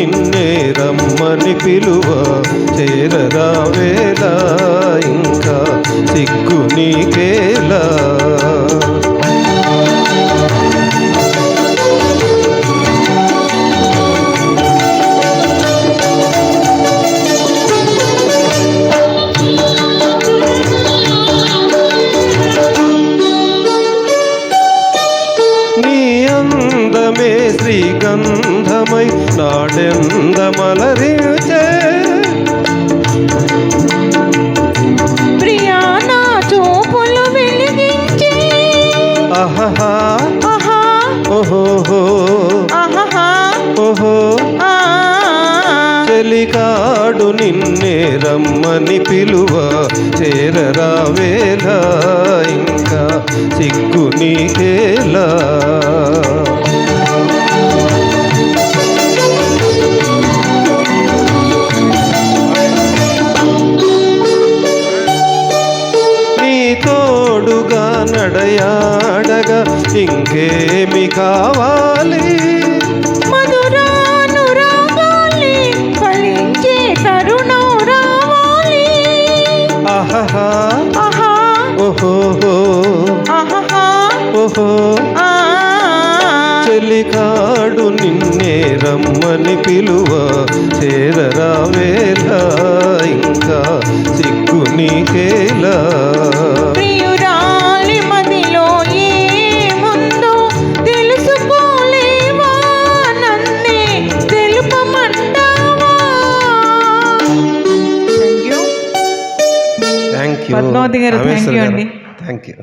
నిన్నే రమ్మని పిలువ చేరరావేలా ఇంకా సిగ్గు నీకేలా? శ్రీగంధమై ఆహా ఆహా ఆహా ఓహో. ఆ. చెలికాడు నిన్నే రమ్మని పిలువ. చేరరావేలా ఇంకా సిగ్గు నీకేలా. తోడుగా నడయాడగా ఇంకేమి కావాలి? ఆహా ఓహో. చెలికాడు నిన్నే రమ్మని పిలువ చేరరావేలా ఇంకా సిగ్గు నీకేలా? Thank you thank you Padmavathi గారు, thank you అండి. Thank you